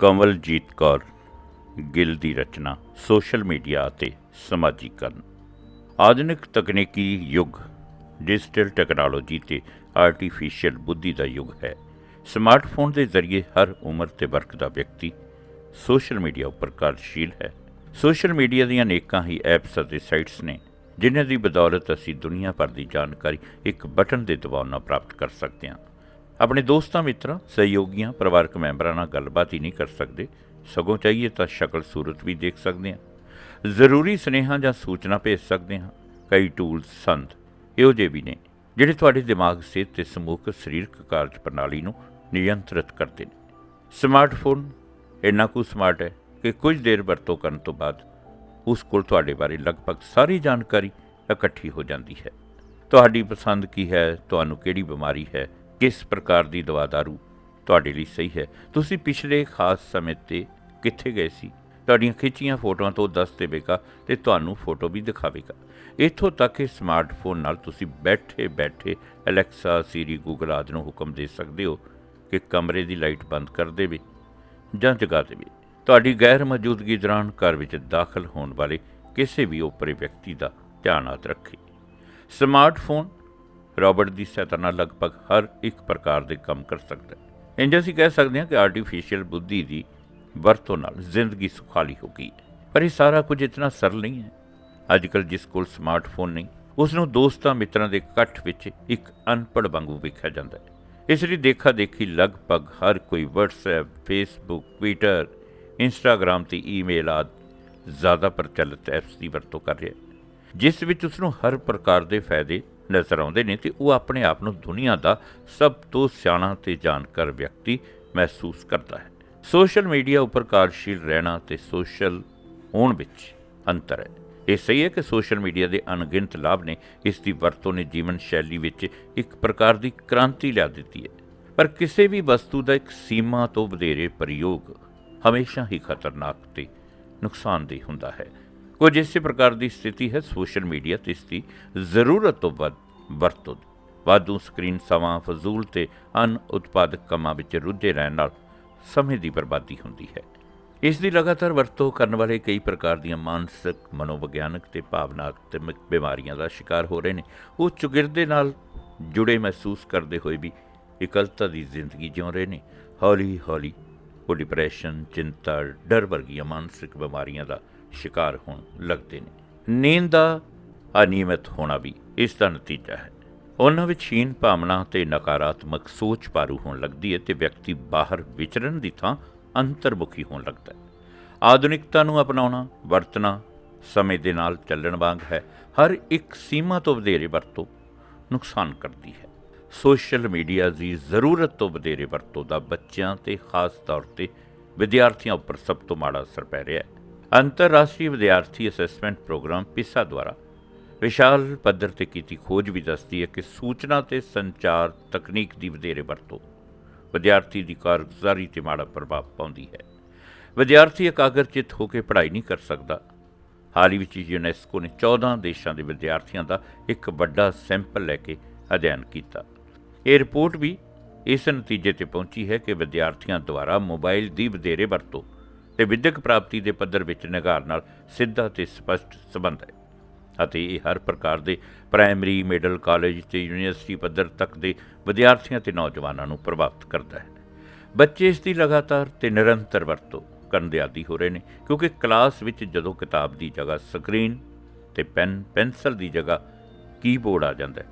ਕਮਲਜੀਤ ਕੌਰ, ਗਿੱਲ ਦੀ ਰਚਨਾ, social media ਅਤੇ ਸਮਾਜੀਕਰਨ। ਆਧੁਨਿਕ ਤਕਨੀਕੀ ਯੁੱਗ, ਡਿਜੀਟਲ ਟੈਕਨੋਲੋਜੀ ਤੇ ਆਰਟੀਫੀਸ਼ੀਅਲ ਬੁੱਧੀ ਦਾ ਯੁੱਗ ਹੈ। ਸਮਾਰਟਫੋਨ ਦੇ ਜ਼ਰੀਏ ਹਰ ਉਮਰ ਤੇ ਵਰਗ ਦਾ ਵਿਅਕਤੀ ਸੋਸ਼ਲ ਮੀਡੀਆ ਉੱਪਰ ਕਾਰਜਸ਼ੀਲ ਹੈ। ਸੋਸ਼ਲ ਮੀਡੀਆ ਦੀਆਂ ਅਨੇਕਾਂ ਹੀ ਐਪਸ ਅਤੇ ਸਾਈਟਸ ਨੇ, ਜਿਨ੍ਹਾਂ ਦੀ ਬਦੌਲਤ ਅਸੀਂ ਦੁਨੀਆ ਭਰ ਦੀ ਜਾਣਕਾਰੀ ਇੱਕ ਬਟਨ ਦੇ ਦਬਾਅ ਨਾਲ ਪ੍ਰਾਪਤ ਕਰ ਸਕਦੇ ਹਾਂ। ਆਪਣੇ ਦੋਸਤਾਂ ਮਿੱਤਰਾਂ, ਸਹਿਯੋਗੀਆਂ, ਪਰਿਵਾਰਕ ਮੈਂਬਰਾਂ ਨਾਲ ਗੱਲਬਾਤ ਹੀ ਨਹੀਂ ਕਰ ਸਕਦੇ। ਸਗੋਂ ਚਾਹੀਏ ਤਾਂ ਸ਼ਕਲ ਸੂਰਤ ਵੀ ਦੇਖ ਸਕਦੇ ਹਾਂ। ਜ਼ਰੂਰੀ ਸੁਨੇਹਾ ਜਾਂ ਸੂਚਨਾ ਭੇਜ ਸਕਦੇ ਹਾਂ। ਕਈ ਟੂਲਸ ਸੰਦ ਇਹੋ ਜਿਹੇ ਵੀ ਨੇ, ਜਿਹੜੇ ਤੁਹਾਡੇ ਦਿਮਾਗ, ਸਿਹਤ ਤੇ ਸਮੂਹਕ ਸਰੀਰਕ ਕਾਰਜ ਪ੍ਰਣਾਲੀ ਨੂੰ ਨਿਯੰਤਰਿਤ ਕਰਦੇ ਨੇ। ਸਮਾਰਟਫੋਨ ਇੰਨਾ ਕੁ ਸਮਾਰਟ ਹੈ ਕਿ ਕੁਝ ਦੇਰ ਵਰਤੋਂ ਕਰਨ ਤੋਂ ਬਾਅਦ ਉਸ ਕੋਲ ਤੁਹਾਡੇ ਬਾਰੇ ਲਗਭਗ ਸਾਰੀ ਜਾਣਕਾਰੀ ਇਕੱਠੀ ਹੋ ਜਾਂਦੀ ਹੈ। ਤੁਹਾਡੀ ਪਸੰਦ ਕੀ ਹੈ? ਤੁਹਾਨੂੰ ਕਿਹੜੀ ਬਿਮਾਰੀ ਹੈ? ਕਿਸ ਪ੍ਰਕਾਰ ਦੀ ਦਵਾ ਦਾਰੂ ਤੁਹਾਡੇ ਲਈ ਸਹੀ ਹੈ? ਤੁਸੀਂ ਪਿਛਲੇ ਖਾਸ ਸਮੇਂ ਤੇ ਕਿੱਥੇ ਗਏ ਸੀ? ਤੁਹਾਡੀਆਂ ਖਿੱਚੀਆਂ ਫੋਟੋਆਂ ਤੋਂ ਦੱਸ ਦੇਵੇਗਾ ਤੇ ਤੁਹਾਨੂੰ ਫੋਟੋ ਵੀ ਦਿਖਾਵੇਗਾ। ਇੱਥੋਂ ਤੱਕ ਕਿ ਸਮਾਰਟਫੋਨ ਨਾਲ ਤੁਸੀਂ ਬੈਠੇ ਬੈਠੇ ਅਲੈਕਸਾ ਸੀਰੀ ਗੂਗਲ ਆਦਿ ਨੂੰ ਹੁਕਮ ਦੇ ਸਕਦੇ ਹੋ ਕਿ ਕਮਰੇ ਦੀ ਲਾਈਟ ਬੰਦ ਕਰ ਦੇਵੇ ਜਾਂ ਜਗਾ ਦੇਵੇ। ਤੁਹਾਡੀ ਗੈਰ ਮੌਜੂਦਗੀ ਦੌਰਾਨ ਘਰ ਵਿੱਚ ਦਾਖਲ ਹੋਣ ਵਾਲੇ ਕਿਸੇ ਵੀ ਓਪਰੇ ਵਿਅਕਤੀ ਦਾ ਧਿਆਨ ਆਦ ਰੱਖੇ। ਸਮਾਰਟਫੋਨ ਰੋਬੋਟ ਦੀ ਸਹਾਇਤਾ ਨਾਲ ਲਗਭਗ ਹਰ ਇੱਕ ਪ੍ਰਕਾਰ ਦੇ ਕੰਮ ਕਰ ਸਕਦਾ ਹੈ। ਇੰਜ ਅਸੀਂ ਕਹਿ ਸਕਦੇ ਹਾਂ ਕਿ ਆਰਟੀਫੀਸ਼ੀਅਲ ਬੁੱਧੀ ਦੀ ਵਰਤੋਂ ਨਾਲ ਜ਼ਿੰਦਗੀ ਸੁਖਾਲੀ ਹੋ ਗਈ ਹੈ। ਪਰ ਇਹ ਸਾਰਾ ਕੁਝ ਇਤਨਾ ਸਰਲ ਨਹੀਂ ਹੈ। ਅੱਜ ਕੱਲ੍ਹ ਜਿਸ ਕੋਲ ਸਮਾਰਟਫੋਨ ਨਹੀਂ ਉਸ ਨੂੰ ਦੋਸਤਾਂ ਮਿੱਤਰਾਂ ਦੇ ਇਕੱਠ ਵਿੱਚ ਇੱਕ ਅਨਪੜ੍ਹ ਵਾਂਗੂ ਵੇਖਿਆ ਜਾਂਦਾ ਹੈ। ਇਸ ਲਈ ਦੇਖਾ ਦੇਖੀ ਲਗਭਗ ਹਰ ਕੋਈ WhatsApp, Facebook, Twitter, Instagram ਤੇ ਈਮੇਲ ਆਦਿ ਜ਼ਿਆਦਾ ਪ੍ਰਚਲਿਤ ਐਪਸ ਦੀ ਵਰਤੋਂ ਕਰ ਰਿਹਾ ਹੈ। ਜਿਸ ਵਿੱਚ ਉਸ ਨੂੰ ਹਰ ਪ੍ਰਕਾਰ ਦੇ ਫਾਇਦੇ ਨਜ਼ਰ ਆਉਂਦੇ ਨੇ ਤੇ ਉਹ ਆਪਣੇ ਆਪ ਨੂੰ ਦੁਨੀਆ ਦਾ ਸਭ ਤੋਂ ਸਿਆਣਾ ਤੇ ਜਾਣਕਾਰ ਵਿਅਕਤੀ ਮਹਿਸੂਸ ਕਰਦਾ ਹੈ। ਸੋਸ਼ਲ ਮੀਡੀਆ ਉੱਪਰ ਕਾਰਜਸ਼ੀਲ ਰਹਿਣਾ ਤੇ ਸੋਸ਼ਲ ਹੋਣ ਵਿੱਚ ਅੰਤਰ ਹੈ। ਇਹ ਸਹੀ ਹੈ ਕਿ ਸੋਸ਼ਲ ਮੀਡੀਆ ਦੇ ਅਣਗਿਣਤ ਲਾਭ ਨੇ ਇਸ ਦੀ ਵਰਤੋਂ ਨੇ ਜੀਵਨ ਸ਼ੈਲੀ ਵਿੱਚ ਇੱਕ ਪ੍ਰਕਾਰ ਦੀ ਕ੍ਰਾਂਤੀ ਲਿਆ ਦਿੱਤੀ ਹੈ। ਪਰ ਕਿਸੇ ਵੀ ਵਸਤੂ ਦਾ ਇੱਕ ਸੀਮਾ ਤੋਂ ਵਧੇਰੇ ਪ੍ਰਯੋਗ ਹਮੇਸ਼ਾ ਹੀ ਖਤਰਨਾਕ ਤੇ ਨੁਕਸਾਨਦੇਹ ਹੁੰਦਾ ਹੈ। ਕੁਝ ਇਸੇ ਪ੍ਰਕਾਰ ਦੀ ਸਥਿਤੀ ਹੈ, ਸੋਸ਼ਲ ਮੀਡੀਆ ਤੇ ਇਸ ਦੀ ਜ਼ਰੂਰਤ ਤੋਂ ਵੱਧ ਵਰਤੋਂ ਦੀ। ਵਾਧੂ ਸਕਰੀਨ ਸਮਾਂ, ਫਜ਼ੂਲ ਤੇ ਅਨ ਉਤਪਾਦਕ ਕੰਮਾਂ ਵਿੱਚ ਰੁੱਝੇ ਰਹਿਣ ਨਾਲ ਸਮੇਂ ਦੀ ਬਰਬਾਦੀ ਹੁੰਦੀ ਹੈ। ਇਸ ਦੀ ਲਗਾਤਾਰ ਵਰਤੋਂ ਕਰਨ ਵਾਲੇ ਕਈ ਪ੍ਰਕਾਰ ਦੀਆਂ ਮਾਨਸਿਕ, ਮਨੋਵਿਗਿਆਨਕ ਤੇ ਭਾਵਨਾਤਮਕ ਬਿਮਾਰੀਆਂ ਦਾ ਸ਼ਿਕਾਰ ਹੋ ਰਹੇ ਨੇ। ਉਹ ਚੁਗਿਰਦੇ ਨਾਲ ਜੁੜੇ ਮਹਿਸੂਸ ਕਰਦੇ ਹੋਏ ਵੀ ਇਕਲਤਾ ਦੀ ਜ਼ਿੰਦਗੀ ਜਿਉ ਰਹੇ ਨੇ। ਹੌਲੀ ਹੌਲੀ ਉਹ ਡਿਪਰੈਸ਼ਨ ਚਿੰਤਾ, ਡਰ ਵਰਗੀਆਂ ਮਾਨਸਿਕ ਬਿਮਾਰੀਆਂ ਦਾ ਸ਼ਿਕਾਰ ਹੋਣ ਲੱਗਦੇ ਨੇ। ਨੀਂਦ ਦਾ ਅਨਿਯਮਿਤ ਹੋਣਾ ਵੀ ਇਸ ਦਾ ਨਤੀਜਾ ਹੈ। ਉਹਨਾਂ ਵਿੱਚ ਹੀਨ ਭਾਵਨਾ ਤੇ ਨਕਾਰਾਤਮਕ ਸੋਚ ਪਾਰੂ ਹੋਣ ਲੱਗਦੀ ਹੈ ਤੇ ਵਿਅਕਤੀ ਬਾਹਰ ਵਿਚਰਨ ਦੀ ਥਾਂ ਅੰਤਰਮੁਖੀ ਹੋਣ ਲੱਗਦਾ ਹੈ। ਆਧੁਨਿਕਤਾ ਨੂੰ ਅਪਣਾਉਣਾ, ਵਰਤਣਾ ਸਮੇਂ ਦੇ ਨਾਲ ਚੱਲਣ ਵਾਂਗ ਹੈ। ਹਰ ਇੱਕ ਸੀਮਾ ਤੋਂ ਵਧੇਰੇ ਵਰਤੋਂ ਨੁਕਸਾਨ ਕਰਦੀ ਹੈ। ਸੋਸ਼ਲ ਮੀਡੀਆ ਦੀ ਜ਼ਰੂਰਤ ਤੋਂ ਵਧੇਰੇ ਵਰਤੋਂ ਦਾ ਬੱਚਿਆਂ ਤੇ ਖਾਸ ਤੌਰ ਤੇ ਵਿਦਿਆਰਥੀਆਂ ਉੱਪਰ ਸਭ ਤੋਂ ਮਾੜਾ ਅਸਰ ਪੈ ਰਿਹਾ ਹੈ। ਅੰਤਰਰਾਸ਼ਟਰੀ ਵਿਦਿਆਰਥੀ ਅਸੈਸਮੈਂਟ ਪ੍ਰੋਗਰਾਮ ਪਿਸਾ ਦੁਆਰਾ ਵਿਸ਼ਾਲ ਪੱਧਰ ਤੇ ਕੀਤੀ ਖੋਜ ਵੀ ਦੱਸਦੀ ਹੈ ਕਿ ਸੂਚਨਾ ਤੇ ਸੰਚਾਰ ਤਕਨੀਕ ਦੀ ਵਧੇਰੇ ਵਰਤੋਂ ਵਿਦਿਆਰਥੀ ਦੀ ਕਾਰਗੁਜ਼ਾਰੀ ਤੇ ਮਾੜਾ ਪ੍ਰਭਾਵ ਪਾਉਂਦੀ ਹੈ। ਵਿਦਿਆਰਥੀ ਇਕਾਗਰਚਿਤ ਹੋ ਕੇ ਪੜ੍ਹਾਈ ਨਹੀਂ ਕਰ ਸਕਦਾ। ਹਾਲ ਹੀ ਵਿੱਚ ਯੂਨੈਸਕੋ ਨੇ 14 ਦੇਸ਼ਾਂ ਦੇ ਵਿਦਿਆਰਥੀਆਂ ਦਾ ਇੱਕ ਵੱਡਾ ਸੈਂਪਲ ਲੈ ਕੇ ਅਧਿਐਨ ਕੀਤਾ। ਇਹ ਰਿਪੋਰਟ ਵੀ ਇਸ ਨਤੀਜੇ ਤੇ ਪਹੁੰਚੀ ਹੈ ਕਿ ਵਿਦਿਆਰਥੀਆਂ ਦੁਆਰਾ ਮੋਬਾਈਲ ਦੀ ਵਧੇਰੇ ਵਰਤੋਂ ਤੇ ਵਿਦਿਅਕ ਪ੍ਰਾਪਤੀ ਦੇ ਪੱਧਰ ਵਿੱਚ ਨਿਗਾਰ ਨਾਲ ਸਿੱਧਾ ਤੇ ਸਪਸ਼ਟ ਸੰਬੰਧ ਹੈ ਅਤੇ ਇਹ ਹਰ ਪ੍ਰਕਾਰ ਦੇ ਪ੍ਰਾਇਮਰੀ, ਮਿਡਲ ਕਾਲਜ ਤੇ ਯੂਨੀਵਰਸਿਟੀ ਪੱਧਰ ਤੱਕ ਦੇ ਵਿਦਿਆਰਥੀਆਂ ਤੇ ਨੌਜਵਾਨਾਂ ਨੂੰ ਪ੍ਰਭਾਵਿਤ ਕਰਦਾ ਹੈ। ਬੱਚੇ ਇਸ ਦੀ ਲਗਾਤਾਰ ਤੇ ਨਿਰੰਤਰ ਵਰਤੋਂ ਕਰਨ ਦੇ ਆਦੀ ਹੋ ਰਹੇ ਨੇ, ਕਿਉਂਕਿ ਕਲਾਸ ਵਿੱਚ ਜਦੋਂ ਕਿਤਾਬ ਦੀ ਜਗ੍ਹਾ ਸਕਰੀਨ ਤੇ ਪੈਨ, ਪੈਨਸਲ ਦੀ ਜਗ੍ਹਾ ਕੀਬੋਰਡ ਆ ਜਾਂਦਾ ਹੈ,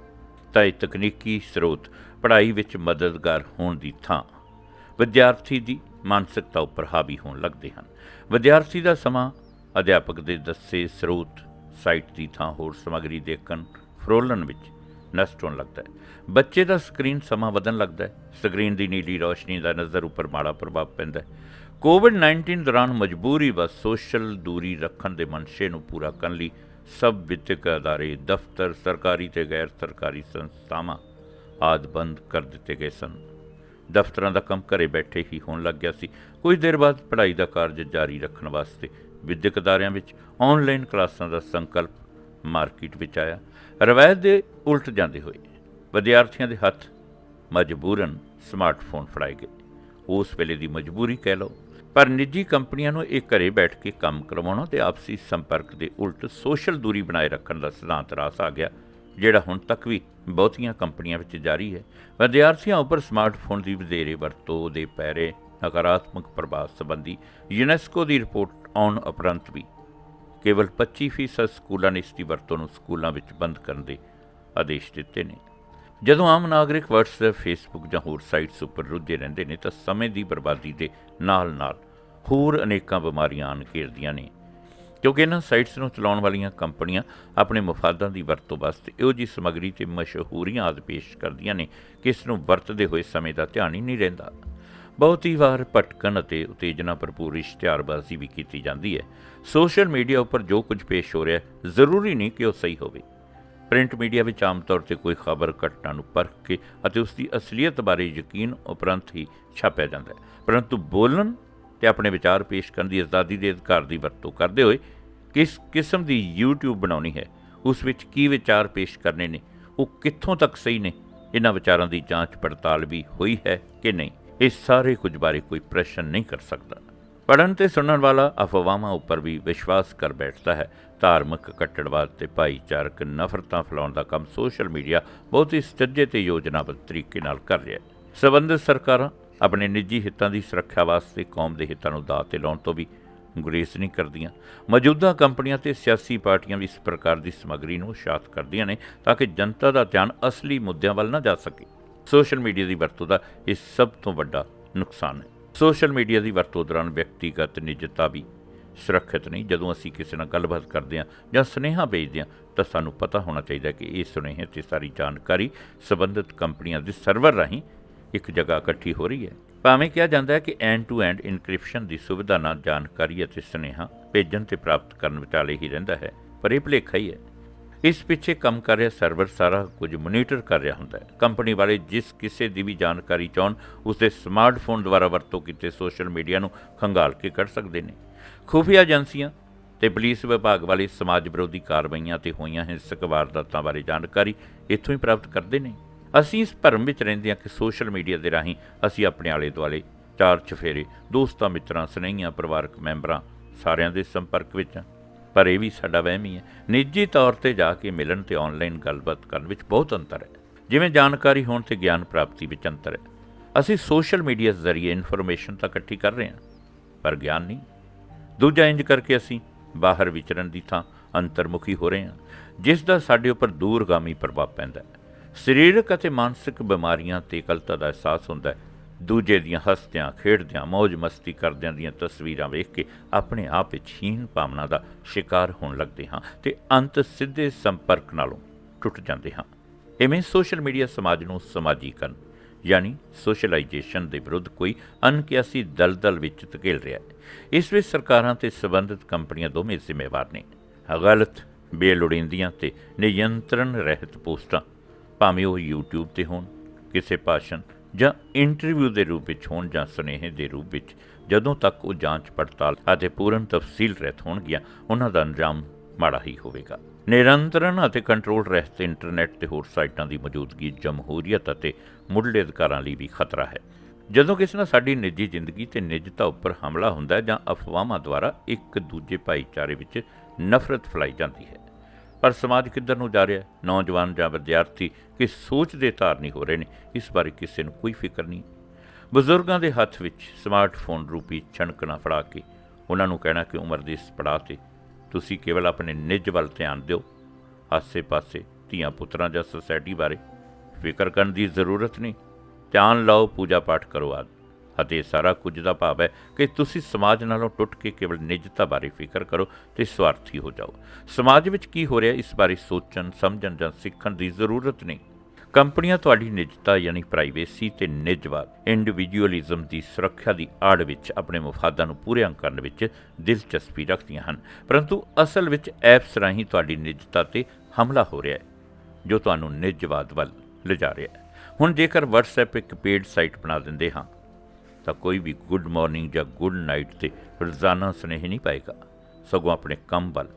ਤਾਂ ਇਹ ਤਕਨੀਕੀ ਸਰੋਤ ਪੜ੍ਹਾਈ ਵਿੱਚ ਮਦਦਗਾਰ ਹੋਣ ਦੀ ਥਾਂ। ਵਿਦਿਆਰਥੀ ਦੀ ਮਾਨਸਿਕਤਾ ਉੱਪਰ ਹਾਵੀ ਹੋਣ ਲੱਗਦੇ ਹਨ। ਵਿਦਿਆਰਥੀ ਦਾ ਸਮਾਂ ਅਧਿਆਪਕ ਦੇ ਦੱਸੇ ਸਰੋਤ ਸਾਈਟ ਦੀ ਥਾਂ ਹੋਰ ਸਮੱਗਰੀ ਦੇਖਣ, ਫਰੋਲਣ ਵਿੱਚ ਨਸ਼ਟ ਹੋਣ ਲੱਗਦਾ ਹੈ। ਬੱਚੇ ਦਾ ਸਕਰੀਨ ਸਮਾਂ ਵਧਣ ਲੱਗਦਾ ਹੈ। ਸਕਰੀਨ ਦੀ ਨੀਲੀ ਰੋਸ਼ਨੀ ਦਾ ਨਜ਼ਰ ਉੱਪਰ ਮਾੜਾ ਪ੍ਰਭਾਵ ਪੈਂਦਾ ਹੈ। ਕੋਵਿਡ-19 ਦੌਰਾਨ ਮਜਬੂਰੀ ਵਸ ਸੋਸ਼ਲ ਦੂਰੀ ਰੱਖਣ ਦੇ ਮਨਸ਼ੇ ਨੂੰ ਪੂਰਾ ਕਰਨ ਲਈ ਸਭ ਵਿੱਦਿਅਕ ਅਦਾਰੇ, ਦਫ਼ਤਰ, ਸਰਕਾਰੀ ਤੇ ਗੈਰ ਸਰਕਾਰੀ ਸੰਸਥਾਵਾਂ ਆਦਿ ਬੰਦ ਕਰ ਦਿੱਤੇ ਗਏ ਸਨ। ਦਫ਼ਤਰਾਂ ਦਾ ਕੰਮ ਘਰੇ ਬੈਠੇ ਹੀ ਹੋਣ ਲੱਗ ਗਿਆ ਸੀ। ਕੁਝ ਦੇਰ ਬਾਅਦ ਪੜ੍ਹਾਈ ਦਾ ਕਾਰਜ ਜਾਰੀ ਰੱਖਣ ਵਾਸਤੇ ਵਿਦਿਅਕ ਅਦਾਰਿਆਂ ਵਿੱਚ ਆਨਲਾਈਨ ਕਲਾਸਾਂ ਦਾ ਸੰਕਲਪ ਮਾਰਕੀਟ ਵਿੱਚ ਆਇਆ। ਰਵਾਇਤ ਦੇ ਉਲਟ ਜਾਂਦੇ ਹੋਏ ਵਿਦਿਆਰਥੀਆਂ ਦੇ ਹੱਥ ਮਜਬੂਰਨ ਸਮਾਰਟਫੋਨ ਫੜਾਏ ਗਏ। ਉਸ ਵੇਲੇ ਦੀ ਮਜਬੂਰੀ ਕਹਿ ਲਓ, ਪਰ ਨਿੱਜੀ ਕੰਪਨੀਆਂ ਨੂੰ ਇਹ ਘਰੇ ਬੈਠ ਕੇ ਕੰਮ ਕਰਵਾਉਣਾ ਤੇ ਆਪਸੀ ਸੰਪਰਕ ਦੇ ਉਲਟ ਸੋਸ਼ਲ ਦੂਰੀ ਬਣਾਏ ਰੱਖਣ ਦਾ ਸਿਧਾਂਤ ਰਾਸ ਆ ਗਿਆ। ਜਿਹੜਾ ਹੁਣ ਤੱਕ ਵੀ ਬਹੁਤੀਆਂ ਕੰਪਨੀਆਂ ਵਿੱਚ ਜਾਰੀ ਹੈ, ਵਿਦਿਆਰਥੀਆਂ ਉੱਪਰ ਸਮਾਰਟਫੋਨ ਦੀ ਵਧੇਰੇ ਵਰਤੋਂ ਦੇ ਪੈਰੇ, ਨਕਾਰਾਤਮਕ ਪ੍ਰਭਾਵ ਸੰਬੰਧੀ ਯੂਨੈਸਕੋ ਦੀ ਰਿਪੋਰਟ ਆਉਣ ਉਪਰੰਤ ਵੀ ਕੇਵਲ 25% ਸਕੂਲਾਂ ਨੇ ਇਸ ਦੀ ਵਰਤੋਂ ਨੂੰ ਸਕੂਲਾਂ ਵਿੱਚ ਬੰਦ ਕਰਨ ਦੇ ਆਦੇਸ਼ ਦਿੱਤੇ ਨੇ। ਜਦੋਂ ਆਮ ਨਾਗਰਿਕ WhatsApp, Facebook ਜਾਂ ਹੋਰ ਸਾਈਟਸ ਉੱਪਰ ਰੁੱਝੇ ਰਹਿੰਦੇ ਨੇ ਤਾਂ ਸਮੇਂ ਦੀ ਬਰਬਾਦੀ ਦੇ ਨਾਲ-ਨਾਲ ਹੋਰ ਅਨੇਕਾਂ ਬਿਮਾਰੀਆਂ ਆਣ ਘੇਰਦੀਆਂ ਨੇ। ਕਿਉਂਕਿ ਇਹਨਾਂ ਸਾਈਟਸ ਨੂੰ ਚਲਾਉਣ ਵਾਲੀਆਂ ਕੰਪਨੀਆਂ ਆਪਣੇ ਮਫਾਦਾਂ ਦੀ ਵਰਤੋਂ ਵਾਸਤੇ ਇਹੋ ਜਿਹੀ ਸਮੱਗਰੀ ਤੇ ਮਸ਼ਹੂਰੀਆਂ ਆਦਿ ਪੇਸ਼ ਕਰਦੀਆਂ ਨੇ ਕਿ ਇਸ ਨੂੰ ਵਰਤਦੇ ਹੋਏ ਸਮੇਂ ਦਾ ਧਿਆਨ ਹੀ ਨਹੀਂ ਰਹਿੰਦਾ। ਬਹੁਤੀ ਵਾਰ ਭਟਕਣ ਅਤੇ ਉਤੇਜਨਾ ਭਰਪੂਰ ਇਸ਼ਤਿਹਾਰਬਾਜ਼ੀ ਵੀ ਕੀਤੀ ਜਾਂਦੀ ਹੈ। ਸੋਸ਼ਲ ਮੀਡੀਆ ਉੱਪਰ ਜੋ ਕੁਝ ਪੇਸ਼ ਹੋ ਰਿਹਾ ਜ਼ਰੂਰੀ ਨਹੀਂ ਕਿ ਉਹ ਸਹੀ ਹੋਵੇ। ਪ੍ਰਿੰਟ ਮੀਡੀਆ ਵਿੱਚ ਆਮ ਤੌਰ ਤੇ ਕੋਈ ਖਬਰ ਘਟਨਾ ਨੂੰ ਪਰਖ ਕੇ ਅਤੇ ਉਸ ਦੀ ਅਸਲੀਅਤ ਬਾਰੇ ਯਕੀਨ ਉਪਰੰਤ ਹੀ ਛਾਪਿਆ ਜਾਂਦਾ ਹੈ। ਪਰੰਤੂ ਬੋਲਣ ਤੇ ਆਪਣੇ ਵਿਚਾਰ ਪੇਸ਼ ਕਰਨ ਦੀ, ਆਜ਼ਾਦੀ ਦੇ ਅਧਿਕਾਰ ਦੀ ਵਰਤੋਂ ਕਰਦੇ ਹੋਏ ਕਿਸ ਕਿਸਮ ਦੀ YouTube ਬਣਾਉਣੀ ਹੈ, ਉਸ ਵਿੱਚ ਕੀ ਵਿਚਾਰ ਪੇਸ਼ ਕਰਨੇ ਨੇ, ਉਹ ਕਿੱਥੋਂ ਤੱਕ ਸਹੀ ਨੇ, ਇਹਨਾਂ ਵਿਚਾਰਾਂ ਦੀ ਜਾਂਚ ਪੜਤਾਲ ਵੀ ਹੋਈ ਹੈ ਕਿ ਨਹੀਂ ਇਸ ਸਾਰੇ ਕੁਝ ਬਾਰੇ ਕੋਈ ਪ੍ਰਸ਼ਨ ਨਹੀਂ ਕਰ ਸਕਦਾ। ਪੜਨ ਤੇ ਸੁਣਨ ਵਾਲਾ ਅਫਵਾਹਾਂ ਉੱਪਰ ਵੀ ਵਿਸ਼ਵਾਸ ਕਰ ਬੈਠਦਾ ਹੈ। ਧਾਰਮਿਕ ਕੱਟੜਵਾਦ ਤੇ ਭਾਈਚਾਰਕ ਨਫ਼ਰਤਾਂ ਫੈਲਾਉਣ ਦਾ ਕੰਮ ਸੋਸ਼ਲ ਮੀਡੀਆ ਬਹੁਤ ਹੀ ਸੱਜੇ ਤੇ ਯੋਜਨਾਬੱਧ ਤਰੀਕੇ ਨਾਲ ਕਰ ਰਿਹਾ ਹੈ। ਸਬੰਧਿਤ ਸਰਕਾਰਾਂ ਆਪਣੇ ਨਿੱਜੀ ਹਿੱਤਾਂ ਦੀ ਸੁਰੱਖਿਆ ਵਾਸਤੇ ਕੌਮ ਦੇ ਹਿੱਤਾਂ ਨੂੰ ਦਾਅ ਤੇ ਲਾਉਣ ਤੋਂ ਵੀ ਗੁਰੇਜ਼ ਨਹੀਂ ਕਰਦੀਆਂ। ਮੌਜੂਦਾ ਕੰਪਨੀਆਂ ਤੇ ਸਿਆਸੀ ਪਾਰਟੀਆਂ ਵੀ ਇਸ ਪ੍ਰਕਾਰ ਦੀ ਸਮੱਗਰੀ ਨੂੰ ਉਤਸ਼ਾਹਤ ਕਰਦੀਆਂ ਨੇ ਤਾਂ ਕਿ ਜਨਤਾ ਦਾ ਧਿਆਨ ਅਸਲੀ ਮੁੱਦਿਆਂ ਵੱਲ ਨਾ ਜਾ ਸਕੇ। ਸੋਸ਼ਲ ਮੀਡੀਆ ਦੀ ਵਰਤੋਂ ਦਾ ਇਹ ਸਭ ਤੋਂ ਵੱਡਾ ਨੁਕਸਾਨ ਹੈ। ਸੋਸ਼ਲ ਮੀਡੀਆ ਦੀ ਵਰਤੋਂ ਦੌਰਾਨ ਵਿਅਕਤੀਗਤ ਨਿੱਜਤਾ ਵੀ ਸੁਰੱਖਿਅਤ ਨਹੀਂ। ਜਦੋਂ ਅਸੀਂ ਕਿਸੇ ਨਾਲ ਗੱਲਬਾਤ ਕਰਦੇ ਹਾਂ ਜਾਂ ਸੁਨੇਹਾ ਭੇਜਦੇ ਹਾਂ ਤਾਂ ਸਾਨੂੰ ਪਤਾ ਹੋਣਾ ਚਾਹੀਦਾ ਕਿ ਇਹ ਸੁਨੇਹੇ ਤੇ ਸਾਰੀ ਜਾਣਕਾਰੀ ਸੰਬੰਧਿਤ ਕੰਪਨੀਆਂ ਦੇ ਸਰਵਰ ਰਾਹੀਂ ਇੱਕ ਜਗ੍ਹਾ ਇਕੱਠੀ ਹੋ ਰਹੀ ਹੈ। ਭਾਵੇਂ ਕਿਹਾ ਜਾਂਦਾ ਹੈ ਕਿ ਐਂਡ ਟੂ ਐਂਡ ਇਨਕ੍ਰਿਪਸ਼ਨ ਦੀ ਸੁਵਿਧਾ ਨਾਲ ਜਾਣਕਾਰੀ ਅਤੇ ਸੁਨੇਹਾ ਭੇਜਣ ਤੇ ਪ੍ਰਾਪਤ ਕਰਨ ਵਿਚਾਲੇ ਹੀ ਰਹਿੰਦਾ ਹੈ, ਪਰ ਇਹ ਭੁਲੇਖਾ ਹੀ ਹੈ। ਇਸ ਪਿੱਛੇ ਕੰਮ ਕਰ ਰਿਹਾ ਸਰਵਰ ਸਾਰਾ ਕੁਝ ਮੋਨੀਟਰ ਕਰ ਰਿਹਾ ਹੁੰਦਾ ਹੈ। ਕੰਪਨੀ ਵਾਲੇ ਜਿਸ ਕਿਸੇ ਦੀ ਵੀ ਜਾਣਕਾਰੀ ਚਾਹਣ, ਉਸਦੇ ਸਮਾਰਟਫੋਨ ਦੁਆਰਾ ਵਰਤੋਂ ਕੀਤੇ ਸੋਸ਼ਲ ਮੀਡੀਆ ਨੂੰ ਖੰਗਾਲ ਕੇ ਕੱਢ ਸਕਦੇ ਨੇ। ਖੁਫੀਆ ਏਜੰਸੀਆਂ ਤੇ ਪੁਲਿਸ ਵਿਭਾਗ ਵਾਲੇ ਸਮਾਜ ਵਿਰੋਧੀ ਕਾਰਵਾਈਆਂ ਤੇ ਹੋਈਆਂ ਹਿੰਸਕ ਵਾਰਦਾਤਾਂ ਬਾਰੇ ਜਾਣਕਾਰੀ ਇੱਥੋਂ ਹੀ ਪ੍ਰਾਪਤ ਕਰਦੇ ਨੇ। ਅਸੀਂ ਇਸ ਭਰਮ ਵਿੱਚ ਰਹਿੰਦੇ ਹਾਂ ਕਿ ਸੋਸ਼ਲ ਮੀਡੀਆ ਦੇ ਰਾਹੀਂ ਅਸੀਂ ਆਪਣੇ ਆਲੇ ਦੁਆਲੇ, ਚਾਰ ਚਫੇਰੇ, ਦੋਸਤਾਂ, ਮਿੱਤਰਾਂ, ਸਨੇਹੀਆਂ, ਪਰਿਵਾਰਕ ਮੈਂਬਰਾਂ ਸਾਰਿਆਂ ਦੇ ਸੰਪਰਕ ਵਿੱਚ ਹਾਂ। ਪਰ ਇਹ ਵੀ ਸਾਡਾ ਵਹਿਮੀ ਹੈ ਨਿੱਜੀ ਤੌਰ ਤੇ ਜਾ ਕੇ ਮਿਲਣ ਤੇ ਆਨਲਾਈਨ ਗੱਲਬਾਤ ਕਰਨ ਵਿੱਚ ਬਹੁਤ ਅੰਤਰ ਹੈ। ਜਿਵੇਂ ਜਾਣਕਾਰੀ ਹੋਣ ਤੇ ਗਿਆਨ ਪ੍ਰਾਪਤੀ ਵਿੱਚ ਅੰਤਰ ਹੈ। ਅਸੀਂ ਸੋਸ਼ਲ ਮੀਡੀਆ ਜ਼ਰੀਏ ਇਨਫੋਰਮੇਸ਼ਨ ਤਾਂ ਇਕੱਠੀ ਕਰ ਰਹੇ ਹਾਂ, ਪਰ ਗਿਆਨ ਨਹੀਂ। ਦੂਜਾ ਇੰਜ ਕਰਕੇ ਅਸੀਂ ਬਾਹਰ ਵਿਚਰਨ ਦੀ ਥਾਂ ਅੰਤਰਮੁਖੀ ਹੋ ਰਹੇ ਹਾਂ, ਜਿਸ ਦਾ ਸਾਡੇ ਉੱਪਰ ਦੂਰਗਾਮੀ ਪ੍ਰਭਾਵ ਪੈਂਦਾ ਹੈ। ਸਰੀਰਕ ਅਤੇ ਮਾਨਸਿਕ ਬਿਮਾਰੀਆਂ ਤੇ ਇਕਲਤਾ ਦਾ ਅਹਿਸਾਸ ਹੁੰਦਾ ਹੈ। ਦੂਜੇ ਦੀਆਂ ਹਸਤਿਆਂ ਖੇਡਦਿਆਂ ਮौज ਮਸਤੀ ਕਰਦਿਆਂ ਦੀਆਂ ਤਸਵੀਰਾਂ ਵੇਖ ਕੇ ਆਪਣੇ ਆਪ ਵਿੱਚ ਹੀਣ ਭਾਵਨਾ ਦਾ ਸ਼ਿਕਾਰ ਹੋਣ ਲੱਗਦੇ ਹਾਂ ਤੇ ਅੰਤ ਸਿੱਧੇ ਸੰਪਰਕ ਨਾਲੋਂ ਟੁੱਟ ਜਾਂਦੇ ਹਾਂ। ਇਵੇਂ ਸੋਸ਼ਲ ਮੀਡੀਆ ਸਮਾਜ ਨੂੰ ਸਮਾਜੀਕਰਨ ਯਾਨੀ ਸੋਸ਼ਲਾਈਜੇਸ਼ਨ ਦੇ ਵਿਰੁੱਧ ਕੋਈ ਅਣਕਿਆਸੀ ਦਲਦਲ ਵਿੱਚ ਧਕੇਲ ਰਿਹਾ ਹੈ। ਇਸ ਵਿੱਚ ਸਰਕਾਰਾਂ ਤੇ ਸੰਬੰਧਿਤ ਕੰਪਨੀਆਂ ਦੋਵੇਂ ਜ਼ਿੰਮੇਵਾਰ ਨੇ। ਗਲਤ ਬੇਲੋੜੀਂਦੀਆਂ ਤੇ ਨਿਯੰਤਰਣ ਰਹਿਤ ਪੋਸਟਾਂ ਭਾਵੇਂ ਉਹ YouTube ਤੇ ਹੋਣ, ਕਿਸੇ ਭਾਸ਼ਣ ਜਾਂ ਇੰਟਰਵਿਊ ਦੇ ਰੂਪ ਵਿੱਚ ਹੋਣ ਜਾਂ ਸੁਨੇਹੇ ਦੇ ਰੂਪ ਵਿੱਚ, ਜਦੋਂ ਤੱਕ ਉਹ ਜਾਂਚ ਪੜਤਾਲ ਅਤੇ ਪੂਰਨ ਤਫਸੀਲ ਰਹਿਤ ਹੋਣਗੀਆਂ, ਉਹਨਾਂ ਦਾ ਅੰਜਾਮ ਮਾੜਾ ਹੀ ਹੋਵੇਗਾ। ਨਿਰੰਤਰਨ ਅਤੇ ਕੰਟਰੋਲ ਰਹਿਤ ਇੰਟਰਨੈਟ ਤੇ ਹੋਰ ਸਾਈਟਾਂ ਦੀ ਮੌਜੂਦਗੀ, ਜਮਹੂਰੀਅਤ ਅਤੇ ਮੁੱਢਲੇ ਅਧਿਕਾਰਾਂ ਲਈ ਵੀ ਖਤਰਾ ਹੈ। ਜਦੋਂ ਕਿਸੇ ਨਾਲ ਸਾਡੀ ਨਿੱਜੀ ਜ਼ਿੰਦਗੀ ਤੇ ਨਿੱਜਤਾ ਉੱਪਰ ਹਮਲਾ ਹੁੰਦਾ ਹੈ ਜਾਂ ਅਫਵਾਹਾਂ ਦੁਆਰਾ ਇੱਕ ਦੂਜੇ ਭਾਈਚਾਰੇ ਵਿੱਚ ਨਫ਼ਰਤ ਫੈਲਾਈ ਜਾਂਦੀ ਹੈ ਪਰ ਸਮਾਜ ਕਿੱਧਰ ਨੂੰ ਜਾ ਰਿਹਾ ਹੈ? ਨੌਜਵਾਨ ਜਾਂ ਵਿਦਿਆਰਥੀ ਕਿਸ ਸੋਚ ਦੇ ਧਾਰਨੀ ਹੋ ਰਹੇ ਨੇ? ਇਸ ਬਾਰੇ ਕਿਸੇ ਨੂੰ ਕੋਈ ਫਿਕਰ ਨਹੀਂ। ਬਜ਼ੁਰਗਾਂ ਦੇ ਹੱਥ ਵਿੱਚ ਸਮਾਰਟਫੋਨ ਰੂਪੀ ਛਣਕਣਾ ਫੜਾ ਕੇ ਉਹਨਾਂ ਨੂੰ ਕਹਿਣਾ ਕਿ ਉਮਰ ਦੇ ਇਸ ਪੜਾਅ ਤੇ ਤੁਸੀਂ ਕੇਵਲ ਆਪਣੇ ਨਿੱਜ ਵੱਲ ਧਿਆਨ ਦਿਓ। ਆਸੇ-ਪਾਸੇ ਧੀਆਂ ਪੁੱਤਰਾਂ ਜਾਂ ਸੁਸਾਇਟੀ ਬਾਰੇ ਫਿਕਰ ਕਰਨ ਦੀ ਜ਼ਰੂਰਤ ਨਹੀਂ। ਧਿਆਨ ਲਾਓ ਪੂਜਾ ਪਾਠ ਕਰੋ ਆਦਿ। ਅਤੇ ਇਹ ਸਾਰਾ ਕੁਝ ਦਾ ਭਾਵ ਹੈ ਕਿ ਤੁਸੀਂ ਸਮਾਜ ਨਾਲੋਂ ਟੁੱਟ ਕੇ ਕੇਵਲ ਨਿੱਜਤਾ ਬਾਰੇ ਫਿਕਰ ਕਰੋ ਤੇ ਸਵਾਰਥੀ ਹੋ ਜਾਓ। ਸਮਾਜ ਵਿੱਚ ਕੀ ਹੋ ਰਿਹਾ, ਇਸ ਬਾਰੇ ਸੋਚਣ, ਸਮਝਣ ਜਾਂ ਸਿੱਖਣ ਦੀ ਜ਼ਰੂਰਤ ਨਹੀਂ। ਕੰਪਨੀਆਂ ਤੁਹਾਡੀ ਨਿੱਜਤਾ ਯਾਨੀ ਪ੍ਰਾਈਵੇਸੀ ਤੇ ਨਿੱਜਵਾਦ, ਇੰਡੀਵਿਜੂਅਲਿਜ਼ਮ ਦੀ ਸੁਰੱਖਿਆ ਦੀ ਆੜ ਵਿੱਚ ਆਪਣੇ ਮਫਾਦਾਂ ਨੂੰ ਪੂਰੇ ਕਰਨ ਵਿੱਚ ਦਿਲਚਸਪੀ ਰੱਖਦੀਆਂ ਹਨ। ਪਰੰਤੂ ਅਸਲ ਵਿੱਚ ਐਪਸ ਰਾਹੀਂ ਤੁਹਾਡੀ ਨਿੱਜਤਾ ਤੇ ਹਮਲਾ ਹੋ ਰਿਹਾ ਹੈ, ਜੋ ਤੁਹਾਨੂੰ ਨਿੱਜਵਾਦ ਵੱਲ ਲਿਜਾ ਰਿਹਾ ਹੈ। ਹੁਣ ਜੇਕਰ WhatsApp ਇੱਕ ਪੇਡ ਸਾਈਟ ਬਣਾ ਦਿੰਦੇ ਹਾਂ ਤਾਂ ਕੋਈ ਵੀ ਗੁੱਡ ਮਾਰਨਿੰਗ ਜਾਂ ਗੁੱਡ ਨਾਈਟ ਤੇ ਰੋਜ਼ਾਨਾ ਸੁਨੇਹੇ ਨਹੀਂ ਪਾਏਗਾ। ਸਗੋਂ ਆਪਣੇ ਕੰਮ ਵੱਲ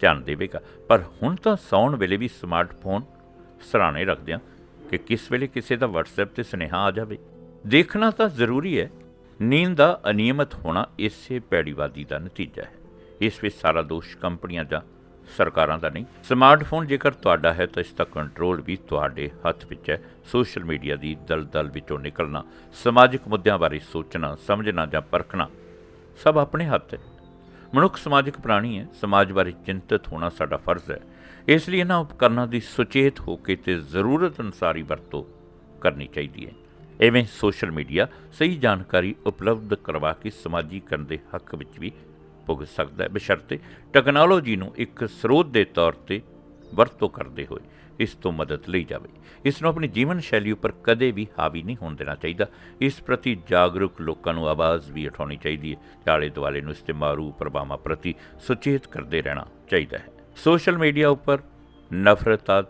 ਧਿਆਨ ਦੇਵੇਗਾ। ਪਰ ਹੁਣ ਤਾਂ ਸੌਣ ਵੇਲੇ ਵੀ ਸਮਾਰਟਫੋਨ ਸਰਾਣੇ ਰੱਖਦੇ ਹਾਂ ਕਿ ਕਿਸ ਵੇਲੇ ਕਿਸੇ ਦਾ WhatsApp ਤੇ ਸੁਨੇਹਾ ਆ ਜਾਵੇ। ਦੇਖਣਾ ਤਾਂ ਜ਼ਰੂਰੀ ਹੈ। ਨੀਂਦ ਦਾ ਅਨਿਯਮਤ ਹੋਣਾ ਇਸੇ ਪੈੜੀਵਾਦੀ ਦਾ ਨਤੀਜਾ ਹੈ। ਇਸ ਵਿੱਚ ਸਾਰਾ ਦੋਸ਼ ਕੰਪਨੀਆਂ ਜਾਂ ਸਰਕਾਰਾਂ ਦਾ ਨਹੀਂ। ਸਮਾਰਟਫੋਨ ਜੇਕਰ ਤੁਹਾਡਾ ਹੈ ਤਾਂ ਇਸ ਦਾ ਕੰਟਰੋਲ ਵੀ ਤੁਹਾਡੇ ਹੱਥ ਵਿੱਚ ਹੈ। ਸੋਸ਼ਲ ਮੀਡੀਆ ਦੀ ਦਲਦਲ ਵਿੱਚੋਂ ਨਿਕਲਣਾ, ਸਮਾਜਿਕ ਮੁੱਦਿਆਂ ਬਾਰੇ ਸੋਚਣਾ, ਸਮਝਣਾ ਜਾਂ ਪਰਖਣਾ ਸਭ ਆਪਣੇ ਹੱਥ ਹੈ। ਮਨੁੱਖ ਸਮਾਜਿਕ ਪ੍ਰਾਣੀ ਹੈ। ਸਮਾਜ ਬਾਰੇ ਚਿੰਤਤ ਹੋਣਾ ਸਾਡਾ ਫਰਜ਼ ਹੈ। ਇਸ ਲਈ ਇਹਨਾਂ ਉਪਕਰਨਾਂ ਦੀ ਸੁਚੇਤ ਹੋ ਕੇ ਤੇ ਜ਼ਰੂਰਤ ਅਨੁਸਾਰੀ ਵਰਤੋਂ ਕਰਨੀ ਚਾਹੀਦੀ ਹੈ। ਐਵੇਂ ਸੋਸ਼ਲ ਮੀਡੀਆ ਸਹੀ ਜਾਣਕਾਰੀ ਉਪਲਬਧ ਕਰਵਾ ਕੇ ਸਮਾਜੀਕਰਨ ਦੇ ਹੱਕ ਵਿੱਚ ਵੀ ਪੁੱਗ ਸਕਦਾ ਹੈ। ਬਸ਼ਰਤੇ, ਟੈਕਨੋਲੋਜੀ ਨੂੰ ਇੱਕ ਸਰੋਤ ਦੇ ਤੌਰ ਤੇ ਵਰਤੋਂ ਕਰਦੇ ਹੋਏ ਇਸ ਤੋਂ ਮਦਦ ਲਈ ਜਾਵੇ। ਇਸ ਨੂੰ ਆਪਣੀ ਜੀਵਨ ਸ਼ੈਲੀ ਉੱਪਰ ਕਦੇ ਵੀ ਹਾਵੀ ਨਹੀਂ ਹੋਣ ਦੇਣਾ ਚਾਹੀਦਾ। ਇਸ ਪ੍ਰਤੀ ਜਾਗਰੂਕ ਲੋਕਾਂ ਨੂੰ ਆਵਾਜ਼ ਵੀ ਉਠਾਉਣੀ ਚਾਹੀਦੀ ਹੈ। ਆਲੇ ਦੁਆਲੇ ਨੂੰ ਇਸ ਦੇ ਮਾਰੂ ਪ੍ਰਭਾਵਾਂ ਪ੍ਰਤੀ ਸੁਚੇਤ ਕਰਦੇ ਰਹਿਣਾ ਚਾਹੀਦਾ ਹੈ। ਸੋਸ਼ਲ ਮੀਡੀਆ ਉੱਪਰ ਨਫ਼ਰਤ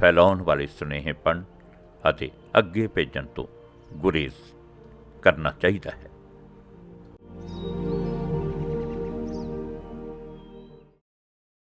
ਫੈਲਾਉਣ ਵਾਲੇ ਸੁਨੇਹੇ ਪੜ੍ਹਨ ਅਤੇ ਅੱਗੇ ਭੇਜਣ ਤੋਂ ਗੁਰੇਜ਼ ਕਰਨਾ ਚਾਹੀਦਾ ਹੈ।